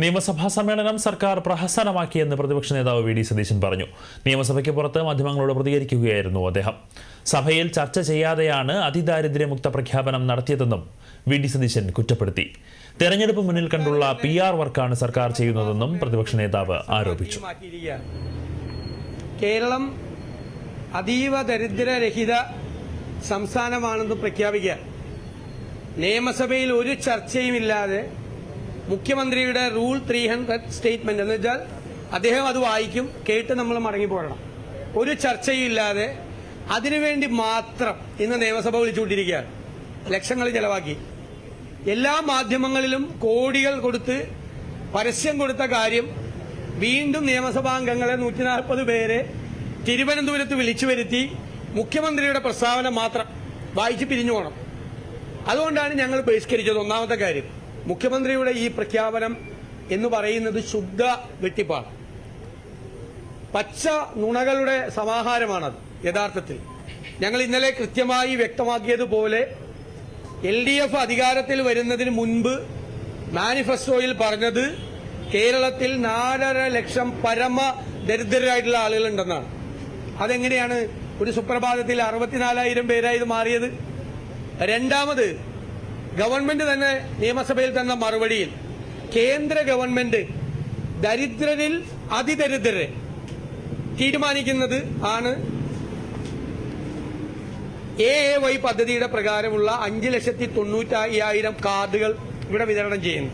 നിയമസഭാ സമ്മേളനം സർക്കാർ പ്രഹസനമാക്കിയെന്ന് പ്രതിപക്ഷ നേതാവ് വി ഡി സതീശൻ പറഞ്ഞു. നിയമസഭയ്ക്ക് പുറത്ത് മാധ്യമങ്ങളോട് പ്രതികരിക്കുകയായിരുന്നു അദ്ദേഹം. സഭയിൽ ചർച്ച ചെയ്യാതെയാണ് അതിദാരിദ്ര്യമുക്ത പ്രഖ്യാപനം നടത്തിയതെന്നും വി ഡി സതീശൻ കുറ്റപ്പെടുത്തി. തെരഞ്ഞെടുപ്പ് മുന്നിൽ കണ്ടുള്ള പി ആർ വർക്കാണ് സർക്കാർ ചെയ്യുന്നതെന്നും പ്രതിപക്ഷ നേതാവ് ആരോപിച്ചു. കേരളം അതീവ ദരിദ്രരഹിത സംസ്ഥാനമാണെന്ന് പ്രഖ്യാപിക്കുക. നിയമസഭയിൽ ഒരു ചർച്ചയുമില്ലാതെ മുഖ്യമന്ത്രിയുടെ റൂൾ ത്രീ ഹൺഡ്രഡ് സ്റ്റേറ്റ്മെന്റ് എന്ന് വെച്ചാൽ അദ്ദേഹം അത് വായിക്കും കേട്ട് നമ്മൾ മടങ്ങിപ്പോരണം. ഒരു ചർച്ചയില്ലാതെ അതിനുവേണ്ടി മാത്രം ഇന്ന് നിയമസഭ വിളിച്ചുകൊണ്ടിരിക്കുകയാണ്. ലക്ഷങ്ങൾ ചെലവാക്കി. എല്ലാ മാധ്യമങ്ങളിലും കോടികൾ കൊടുത്ത് പരസ്യം കൊടുത്ത കാര്യം വീണ്ടും നിയമസഭാംഗങ്ങളെ നൂറ്റി നാൽപ്പത് പേരെ തിരുവനന്തപുരത്ത് വിളിച്ചു വരുത്തി മുഖ്യമന്ത്രിയുടെ പ്രസ്താവന മാത്രം വായിച്ച് പിരിഞ്ഞു പോകണം. അതുകൊണ്ടാണ് ഞങ്ങൾ ബഹിഷ്കരിച്ചത്. ഒന്നാമത്തെ കാര്യം. മുഖ്യമന്ത്രിയുടെ ഈ പ്രഖ്യാപനം എന്ന് പറയുന്നത് ശുദ്ധ വെട്ടിപ്പാണ്. പച്ച നുണകളുടെ സമാഹാരമാണത് യഥാർത്ഥത്തിൽ. ഞങ്ങൾ ഇന്നലെ കൃത്യമായി വ്യക്തമാക്കിയതുപോലെ എൽ ഡി എഫ് അധികാരത്തിൽ വരുന്നതിന് മുൻപ് മാനിഫെസ്റ്റോയിൽ പറഞ്ഞത് കേരളത്തിൽ നാലര ലക്ഷം പരമ ദരിദ്രരായിട്ടുള്ള ആളുകളുണ്ടെന്നാണ്. അതെങ്ങനെയാണ്? ഒരു സുപ്രഭാതത്തിൽ അറുപത്തിനാലായിരം പേരായി ഇത് മാറിയത്. രണ്ടാമത് ഗവൺമെന്റ് തന്നെ നിയമസഭയിൽ തന്ന മറുപടിയിൽ കേന്ദ്ര ഗവൺമെന്റ് ദരിദ്രരിൽ അതിദരിദ്രരെ തീരുമാനിക്കുന്നത് ആണ്. എ എ വൈ പദ്ധതിയുടെ പ്രകാരമുള്ള അഞ്ച് ലക്ഷത്തി തൊണ്ണൂറ്റി അയ്യായിരം കാർഡുകൾ ഇവിടെ വിതരണം ചെയ്യുന്നു.